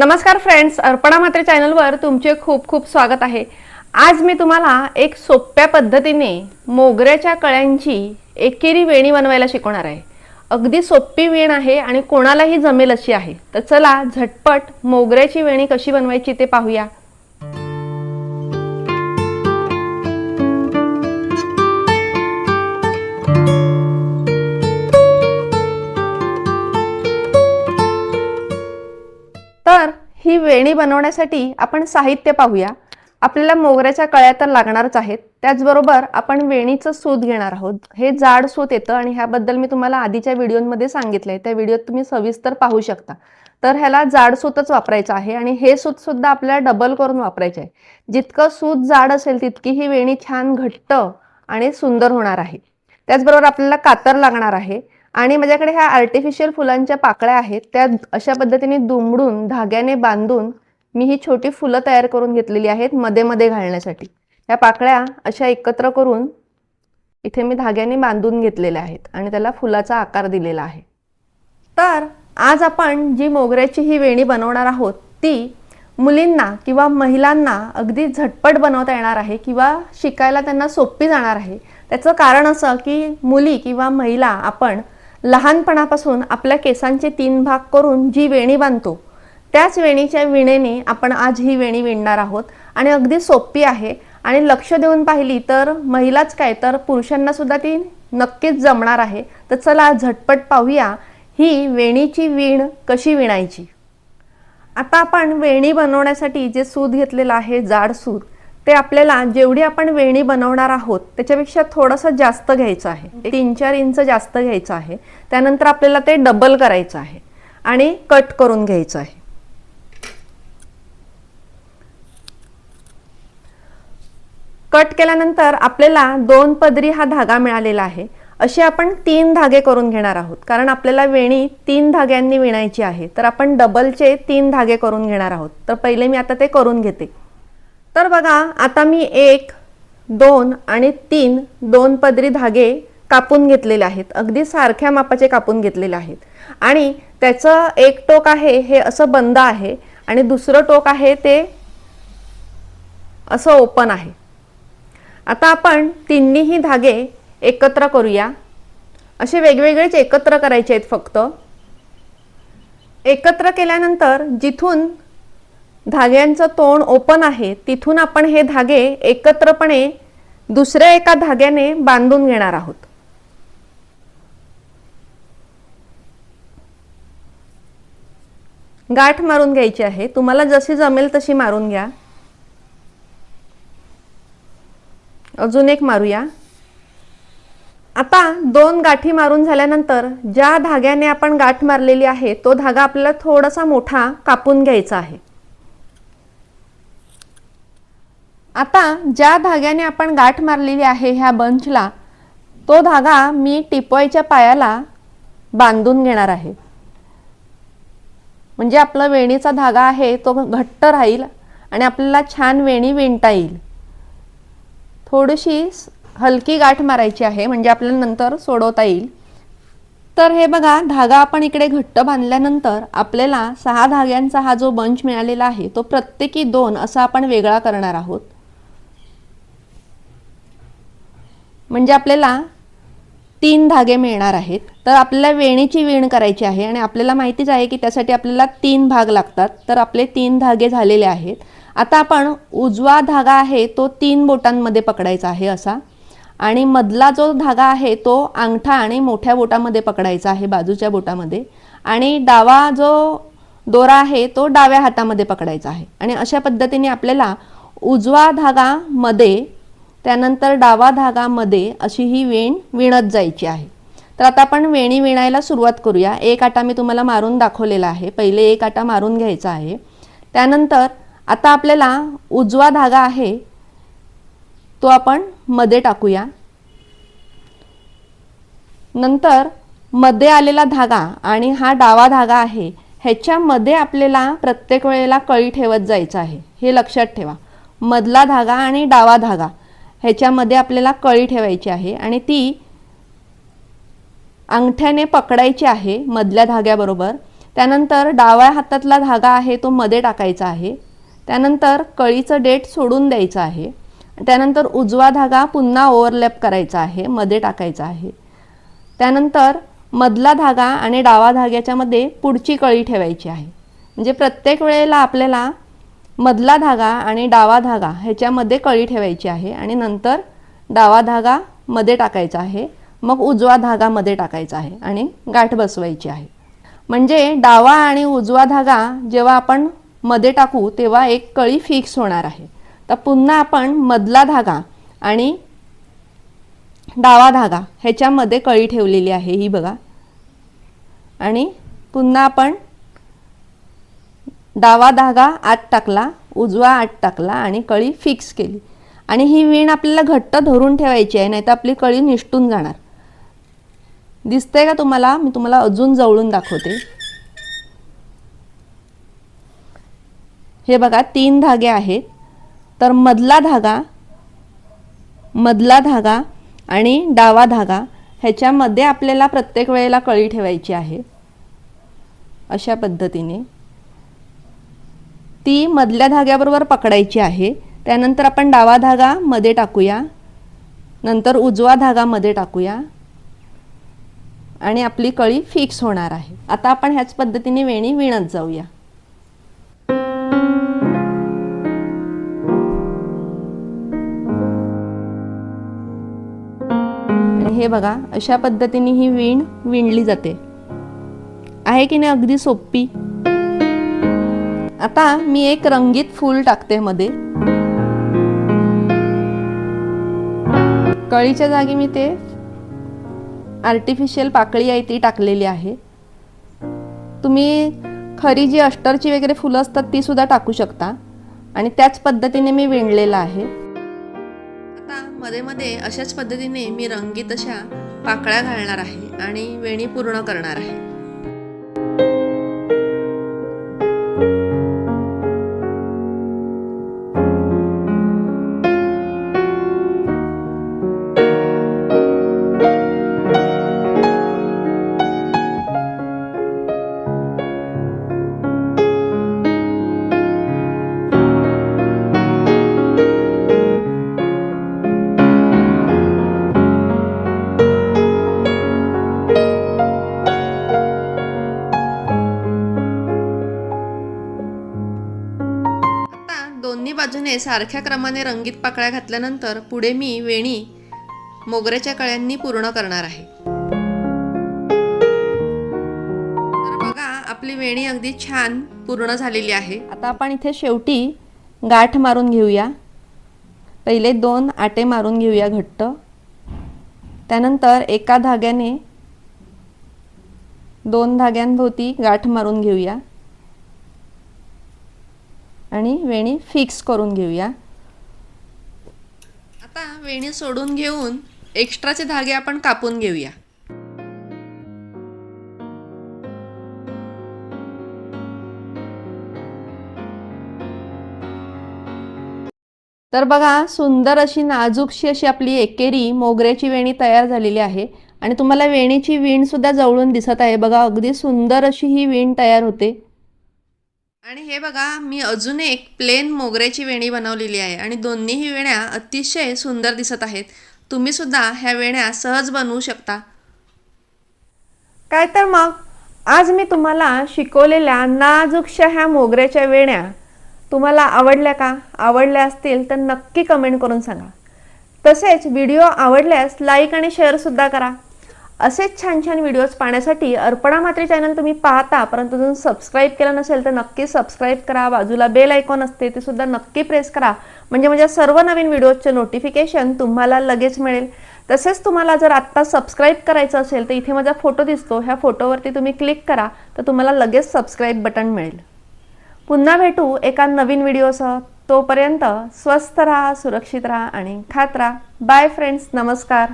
नमस्कार फ्रेंड्स अर्पणा मात्रे चॅनलवर तुमचे खूप खूप स्वागत आहे. आज मी तुम्हाला एक सोप्या पद्धतीने मोगऱ्याच्या कळ्यांची एकेरी वेणी बनवायला शिकवणार आहे. अगदी सोपी वेण आहे आणि कोणालाही जमेल अशी आहे. तर चला झटपट मोगऱ्याची वेणी कशी बनवायची ते पाहूया. वेणी बनवण्यासाठी आपण साहित्य पाहूया. आपल्याला मोगऱ्याच्या कळ्या तर लागणारच आहेत. त्याचबरोबर आपण वेणीचं सूत घेणार आहोत. हे जाड सूत येतं आणि ह्याबद्दल मी तुम्हाला आधीच्या व्हिडिओमध्ये सांगितलंय. त्या व्हिडिओत तुम्ही सविस्तर पाहू शकता. तर ह्याला जाड सूतच वापरायचं आहे आणि हे सूत सुद्धा आपल्याला डबल करून वापरायचे आहे जितकं सूत जाड असेल तितकी ही वेणी छान घट्ट आणि सुंदर होणार आहे. त्याचबरोबर आपल्याला कातर लागणार आहे. आणि माझ्याकडे ह्या आर्टिफिशियल फुलांच्या पाकळ्या आहेत त्या अशा पद्धतीने दुमडून धाग्याने बांधून मी ही छोटी फुलं तयार करून घेतलेली आहेत मध्ये मध्ये घालण्यासाठी. ह्या पाकळ्या अशा एकत्र करून इथे मी धाग्याने बांधून घेतलेल्या आहेत आणि त्याला फुलाचा आकार दिलेला आहे. तर आज आपण जी मोगऱ्याची ही वेणी बनवणार आहोत ती मुलींना किंवा महिलांना अगदी झटपट बनवता येणार आहे किंवा शिकायला त्यांना सोपी जाणार आहे. त्याचं कारण असं की मुली किंवा महिला आपण लहानपणापासून आपल्या केसांचे तीन भाग करून जी वेणी बांधतो त्याच वेणीच्या विणेने आपण आज ही वेणी विणणार आहोत. आणि अगदी सोपी आहे. आणि लक्ष देऊन पाहिली तर महिलाच काय तर पुरुषांना सुद्धा ती नक्कीच जमणार आहे. तर चला झटपट पाहूया ही वेणीची वीण कशी विणायची. आता आपण वेणी बनवण्यासाठी जे सूत घेतलेलं आहे जाड सूत ते आपल्याला जेवढी आपण वेणी बनवणार आहोत त्याच्यापेक्षा थोडंसं जास्त घ्यायचं आहे. तीन चार इंच जास्त घ्यायचं आहे. त्यानंतर आपल्याला ते डबल करायचं आहे. आणि कट करून घ्यायचं आहे. कट केल्यानंतर आपल्याला दोन पदरी हा धागा मिळालेला आहे. असे आपण तीन धागे करून घेणार आहोत. कारण आपल्याला वेणी तीन धाग्यांनी विणायची आहे. तर आपण डबलचे तीन धागे करून घेणार आहोत. तर पहिले मी आता ते करून घेते. तर बघा आता मी एक दोन आणि तीन दोन पदरी धागे कापून घेतलेले आहेत. अगदी सारख्या मापाचे कापून घेतलेले आहेत. आणि त्याचं एक टोक आहे हे असं बंद आहे आणि दुसरं टोक आहे ते असं ओपन आहे. आता आपण तिन्हीही धागे एकत्र करूया. असे वेगवेगळेच एकत्र करायचे आहेत फक्त. एकत्र केल्यानंतर जिथून धाग्यांचं तोंड ओपन आहे तिथून आपण हे धागे एकत्रपणे दुसऱ्या एका धाग्याने बांधून घेणार आहोत. गाठ मारून घ्यायची आहे. तुम्हाला जशी जमेल तशी मारून घ्या. अजून एक मारूया. आता दोन गाठी मारून झाल्यानंतर ज्या धाग्याने आपण गाठ मारलेली आहे तो धागा आपल्याला थोडासा मोठा कापून घ्यायचा आहे. आता ज्या धाग्याने आपण गाठ मारलेली आहे ह्या बंचला तो धागा मी टिपवायच्या पायाला बांधून घेणार आहे. म्हणजे आपला वेणीचा धागा आहे तो घट्ट राहील आणि आपल्याला छान वेणी विणता येईल. थोडीशी हलकी गाठ मारायची आहे म्हणजे आपल्याला नंतर सोडवता येईल. तर हे बघा धागा आपण इकडे घट्ट बांधल्यानंतर आपल्याला सहा धाग्यांचा हा जो बंच मिळालेला आहे तो प्रत्येकी दोन असा आपण वेगळा करणार आहोत. म्हणजे आपल्याला तीन धागे मिळणार आहेत. तर आपल्याला वेणीची वीण करायची आहे आणि आपल्याला माहितीच आहे की त्यासाठी आपल्याला तीन भाग लागतात. तर आपले तीन धागे झालेले आहेत. आता आपण उजवा धागा आहे तो तीन बोटांमध्ये पकडायचा आहे असा. आणि मधला जो धागा आहे तो अंगठा आणि मोठ्या बोटामध्ये पकडायचा आहे बाजूच्या बोटामध्ये. आणि डावा जो दोरा आहे तो डाव्या हातामध्ये पकडायचा आहे. आणि अशा पद्धतीने आपल्याला उजवा धागा मध्ये त्यानंतर डावा धागामध्ये अशी ही वेण विणत जायची आहे. तर आता आपण वेणी विणायला सुरुवात करूया. एक आटा मी तुम्हाला मारून दाखवलेला आहे. पहिले एक आटा मारून घ्यायचा आहे. त्यानंतर आता आपल्याला उजवा धागा आहे तो आपण मध्ये टाकूया. नंतर मध्ये आलेला धागा आणि हा डावा धागा आहे ह्याच्यामध्ये आपल्याला प्रत्येक वेळेला कळी ठेवत जायचं आहे. हे लक्षात ठेवा. मधला धागा आणि डावा धागा. ह्याच्यामध्ये आपल्याला कळी ठेवायची आहे आणि ती अंगठ्याने पकडायची आहे मधल्या धाग्याबरोबर. त्यानंतर डाव्या हातातला धागा आहे तो मध्ये टाकायचा आहे. त्यानंतर कळीचं डेट सोडून द्यायचं आहे. त्यानंतर उजवा धागा पुन्हा ओव्हरलॅप करायचा आहे मध्ये टाकायचा आहे. त्यानंतर मधला धागा आणि डावा धाग्याच्यामध्ये पुढची कळी ठेवायची आहे. म्हणजे प्रत्येक वेळेला आपल्याला मधला धागा आणि डावा धागा ह्याच्यामध्ये कळी ठेवायची आहे आणि नंतर डावा धागा मध्ये टाकायचा आहे. मग उजवा धागा मध्ये टाकायचा आहे आणि गाठ बसवायची आहे. म्हणजे डावा आणि उजवा धागा जेव्हा आपण मध्ये टाकू तेव्हा एक कळी फिक्स होणार आहे. तर पुन्हा आपण मधला धागा आणि डावा धागा ह्याच्यामध्ये कळी ठेवलेली आहे ही बघा. आणि पुन्हा आपण डावा धागा आत टाकला उजवा आत टाकला आणि कळी फिक्स केली. आणि ही वीण आपल्याला घट्ट धरून ठेवायची आहे नाही तर आपली कळी निष्ठून जाणार. दिसतंय का तुम्हाला? मी तुम्हाला अजून जवळून दाखवते. हे बघा तीन धागे आहेत. तर मधला धागा मधला धागा आणि डावा धागा ह्याच्यामध्ये आपल्याला प्रत्येक वेळेला कळी ठेवायची आहे. अशा पद्धतीने. ती मधल्या धाग्याबरोबर पकडायची आहे. त्यानंतर आपण डावा धागा मध्ये टाकूया. नंतर उजवा धागा मध्ये टाकूया. आणि आपली कळी फिक्स होणार आहे. आता आपण ह्याच पद्धतीने वेणी विणत जाऊया. हे बघा अशा पद्धतीने ही वीण विणली जाते. आहे की नाही अगदी सोपी? आता मी एक रंगीत फूल टाकते मध्ये. कळीच्या जागी मी ते आर्टिफिशियल पाकळी आहे ती टाकलेली आहे. तुम्ही खरी जी अष्टरची वगैरे फुलं असतात ती सुद्धा टाकू शकता. आणि त्याच पद्धतीने मी विणलेलं आहे. आता मध्ये मध्ये अशाच पद्धतीने मी रंगीत अशा पाकळ्या घालणार आहे आणि वेणी पूर्ण करणार आहे. सारख्या क्रमाने रंगीत पाकळ्या घातल्यानंतर पुढे मी वेणी मोगऱ्याच्या कळ्यांनी पूर्ण करणार आहे. तर बघा आपली वेणी अगदी छान पूर्ण झालेली आहे. आता आपण इथे शेवटी गाठ मारून घेऊया. पहिले दोन आटे मारून घेऊया घट्ट. त्यानंतर एका धाग्याने दोन धाग्यांभोवती गाठ मारून घेऊया. आणि वेणी फिक्स करून घेऊया. आता वेणी सोडून घेऊन एक्स्ट्राचे धागे आपण कापून घेऊया. तर बघा सुंदर अशी नाजूकशी अशी आपली एकेरी मोगऱ्याची वेणी तयार झालेली आहे. आणि तुम्हाला वेणीची वीण सुद्धा जवळून दिसत आहे. बघा अगदी सुंदर अशी ही वीण तयार होते. आणि हे बघा मी अजून एक प्लेन मोगऱ्याची वेणी बनवलेली आहे आणि दोन्हीही वेण्या अतिशय सुंदर दिसत आहेत. तुम्ही सुद्धा ह्या वेण्या सहज बनवू शकता. काय तर मग? आज मी तुम्हाला शिकवलेल्या नाजूकशा ह्या मोगऱ्याच्या वेण्या तुम्हाला आवडल्या का? आवडल्या असतील तर नक्की कमेंट करून सांगा. तसेच व्हिडिओ आवडल्यास लाईक आणि शेअरसुद्धा करा. असेच छान छान व्हिडिओज पाहण्यासाठी अर्पणा मात्री चॅनल तुम्ही पाहता परंतु जर सबस्क्राईब केलं नसेल तर नक्की सबस्क्राईब करा. बाजूला बेल आयकॉन असते ते सुद्धा नक्की प्रेस करा. म्हणजे माझ्या सर्व नवीन व्हिडिओजचे नोटिफिकेशन तुम्हाला लगेच मिळेल. तसेच तुम्हाला जर आत्ता सबस्क्राईब करायचं असेल तर इथे माझा फोटो दिसतो. ह्या फोटोवरती तुम्ही क्लिक करा तर तुम्हाला लगेच सबस्क्राईब बटन मिळेल. पुन्हा भेटू एका नवीन व्हिडिओसह तोपर्यंत स्वस्थ राहा सुरक्षित राहा आणि खात राहा. बाय फ्रेंड्स नमस्कार.